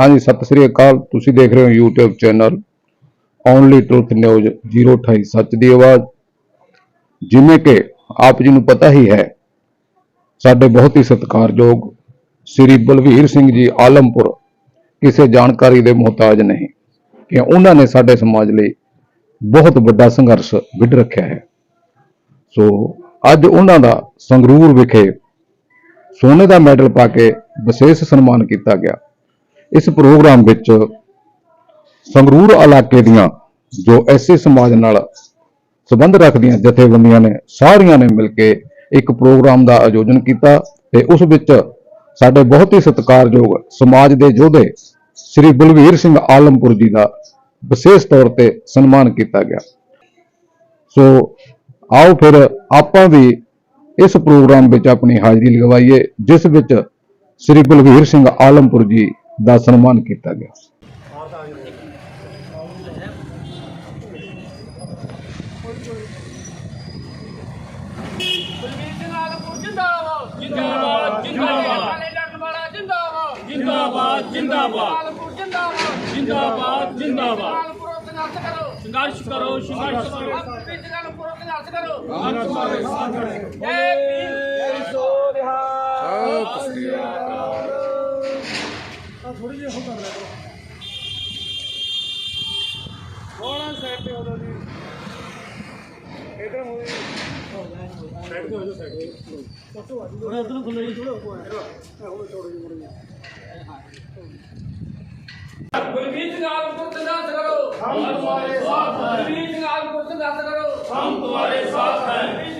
ਹਾਂਜੀ, ਸਤਿ ਸ੍ਰੀ ਅਕਾਲ। ਤੁਸੀਂ ਦੇਖ ਰਹੇ ਹੋ YouTube channel only truth news 028 ਸੱਚ ਦੀ ਆਵਾਜ਼। ਜਿਵੇਂ ਕਿ ਆਪ ਜੀ ਨੂੰ ਪਤਾ ਹੀ ਹੈ, ਸਾਡੇ ਬਹੁਤ ਹੀ ਸਤਿਕਾਰਯੋਗ ਸ੍ਰੀ ਬਲਵੀਰ ਸਿੰਘ ਜੀ ਆਲਮਪੁਰ ਕਿਸੇ ਜਾਣਕਾਰੀ ਦੇ ਮੁਹਤਾਜ ਨਹੀਂ ਕਿ ਉਹਨਾਂ ਨੇ ਸਾਡੇ ਸਮਾਜ ਲਈ ਬਹੁਤ ਵੱਡਾ ਸੰਘਰਸ਼ ਵਿੱਢ ਰੱਖਿਆ ਹੈ। ਸੋ ਅੱਜ ਉਹਨਾਂ ਦਾ ਸੰਗਰੂਰ ਵਿਖੇ ਸੋਨੇ ਦਾ ਮੈਡਲ ਪਾ ਕੇ ਵਿਸ਼ੇਸ਼ ਸਨਮਾਨ ਕੀਤਾ ਗਿਆ। ਇਸ ਪ੍ਰੋਗਰਾਮ ਵਿੱਚ ਸੰਗਰੂਰ ਇਲਾਕੇ ਦੀਆਂ ਜੋ ਐਸੇ ਸਮਾਜ ਨਾਲ ਸੰਬੰਧ ਰੱਖਦੀਆਂ ਜਥੇਬੰਦੀਆਂ ਨੇ, ਸਾਰੀਆਂ ਨੇ ਮਿਲ ਕੇ ਇੱਕ ਪ੍ਰੋਗਰਾਮ ਦਾ ਆਯੋਜਨ ਕੀਤਾ ਤੇ ਉਸ ਵਿੱਚ ਸਾਡੇ ਬਹੁਤ ਹੀ ਸਤਿਕਾਰਯੋਗ ਸਮਾਜ ਦੇ ਯੋਧੇ ਸ੍ਰੀ ਬਲਵੀਰ ਸਿੰਘ ਆਲਮਪੁਰ ਜੀ ਦਾ ਵਿਸ਼ੇਸ਼ ਤੌਰ ਤੇ ਸਨਮਾਨ ਕੀਤਾ ਗਿਆ। ਸੋ ਆਓ ਫਿਰ ਆਪਾਂ ਵੀ ਇਸ ਪ੍ਰੋਗਰਾਮ ਵਿੱਚ ਆਪਣੀ ਹਾਜ਼ਰੀ ਲਗਵਾਈਏ, ਜਿਸ ਵਿੱਚ ਸ੍ਰੀ ਬਲਵੀਰ ਸਿੰਘ ਆਲਮਪੁਰ ਜੀ ਦਾ ਸਨਮਾਨ ਕੀਤਾ ਗਿਆ ਬਲਵੀਰ ਸਿੰਘ ਆਲਮਪੁਰ ਜਿੰਦਾਬਾਦ ਜਿੰਦਾਬਾਦ ਜਿੰਦਾਬਾਦ ਕਾਲੇ ਜੱਟ ਵਾਲਾ ਜਿੰਦਾਬਾਦ ਜਿੰਦਾਬਾਦ ਜਿੰਦਾਬਾਦ ਆਲਮਪੁਰ ਜਿੰਦਾਬਾਦ ਜਿੰਦਾਬਾਦ ਜਿੰਦਾਬਾਦ ਆਲਮਪੁਰ ਸੰਘਰਸ਼ ਕਰੋ ਸੰਘਰਸ਼ ਕਰੋ। ਸੰਘਰਸ਼ ਕਰੋ ਬਲਵੀਰ ਸਿੰਘ ਆਲਮਪੁਰ ਸੰਘਰਸ਼ ਕਰੋ ਹਮ ਤੁਹਾਡੇ ਸਾਥ ਖੜੇ ਜੈ। ਭੀਮ ਬਲਵੀਰ ਸਿੰਘ ਆਲਮਪੁਰ ਸੰਘਰਸ਼ ਕਰੋ। ਹਮ ਤੁਹਾਡੇ ਸਾਥ ਹੈ। ਬਲਵੀਰ ਸਿੰਘ ਆਲਮਪੁਰ ਸੰਘਰਸ਼ ਕਰੋ। ਹਮ ਤੁਹਾਡੇ ਸਾਥ ਹੈ। ਬਲਵੀਰ ਸਿੰਘ ਆਲਮਪੁਰ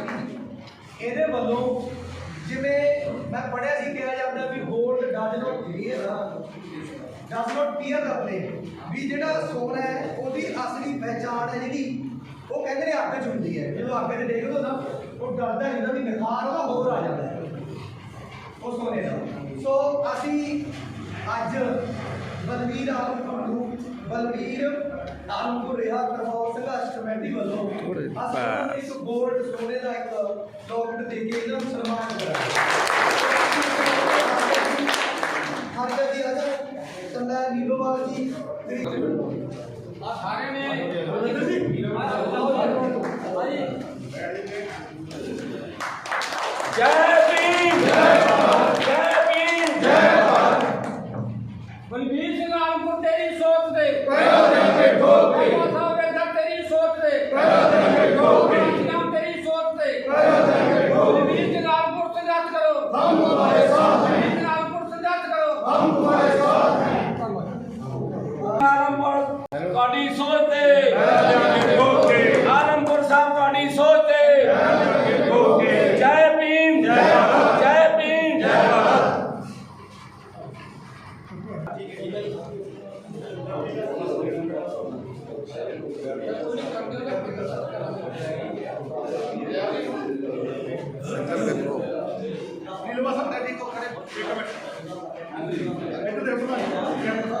ਇਹਦੇ ਵੱਲੋਂ ਜਿਵੇਂ ਮੈਂ ਪੜਿਆ ਸੀ ਕਿਹਾ ਜਾਂਦਾ ਵੀ gold does not clear does not clear ਆਪਣੇ, ਵੀ ਜਿਹੜਾ ਸੋਨਾ ਹੈ ਉਹਦੀ ਅਸਲੀ ਪਹਿਚਾਣ ਹੈ ਜਿਹੜੀ, ਉਹ ਕਹਿੰਦੇ ਨੇ ਅੱਗ 'ਚ ਹੁੰਦੀ ਹੈ। ਜਦੋਂ ਅੱਗ 'ਚ ਡੇਗੋ ਨਾ ਉਹ ਡਰਦਾ ਨਹੀਂ ਨਾ ਵੀ ਨਿਖਾਰ ਉਹਦਾ ਹੋਰ ਆ ਜਾਂਦਾ ਉਹ ਸੋਨੇ ਦਾ। ਸੋ ਅਸੀਂ ਅੱਜ ਬਲਵੀਰ ਆਲਮਪੁਰ ਨੂੰ ਬਲਵੀਰ ਆਲਮਪੁਰ ਰਿਹਾ ਕਰਵਾਓ ਸੰਘਰਸ਼ ਕਮੇਟੀ ਵੱਲੋਂ ਅਸੀਂ ਉਹਨਾਂ ਨੂੰ ਇੱਕ ਗੋਲਡ ਸੋਨੇ ਦਾ ਇੱਕ ਲੋਕਟ ਦੇ ਕੇ ਇਹਨਾਂ ਨੂੰ ਸਨਮਾਨ ਕਰਾਂਗੇ ਹਰ ਜੀ ਅਜਾ ਸੰਦਾ ਨੀਲੋਵਾਲ ਜੀ ਆ ਸਾਰੇ ਨੇ ਜੈ ਭੀਮ ਤੁਹਾਡੀ ਸੋਚ ਤੇ। ਆਲਮਪੁਰ ਸਾਹਿਬ ਤੁਹਾਡੀ ਸੋਚ ਤੇ। ਜੈ ਭੀਮ ਜੈ ਭੀਮ। ਜੈ ਦੇਖੋ ਖੜੇ ਇੱਕ ਮਿੰਟ। ਇੱਧਰ ਦੇਖੋ ਨਾ।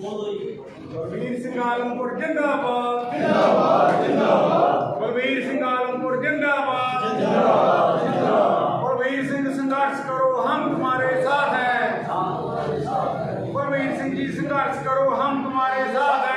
بلبیر سنگھ عالم پور زندہ باد بلبیر سنگھ عالم پور زندہ باد بلبیر سنگھ سنگرش کرو ہم تمہارے ساتھ ہیں بلبیر سنگھ جی سنگرش کرو ہم تمہارے ساتھ ہیں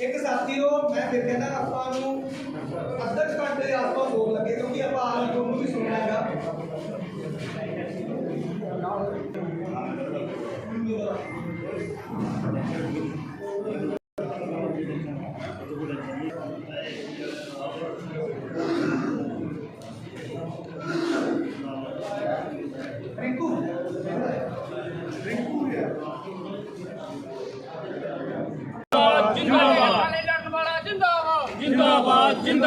ਇੱਕ ਸਾਥੀਓ, ਮੈਂ ਦੇਖਿਆ ਨਾ ਆਪਾਂ ਨੂੰ ਅੱਧਾ ਕੁ ਘੰਟੇ ਦੇ ਆਸ-ਪਾਸ ਹੋਣ ਲੱਗੇ, ਕਿਉਂਕਿ ਆਪਾਂ ਆਲਮਪੁਰ ਨੂੰ ਵੀ ਸੁਣਨਾ ਹੈਗਾ। ਰਿੰਕੂ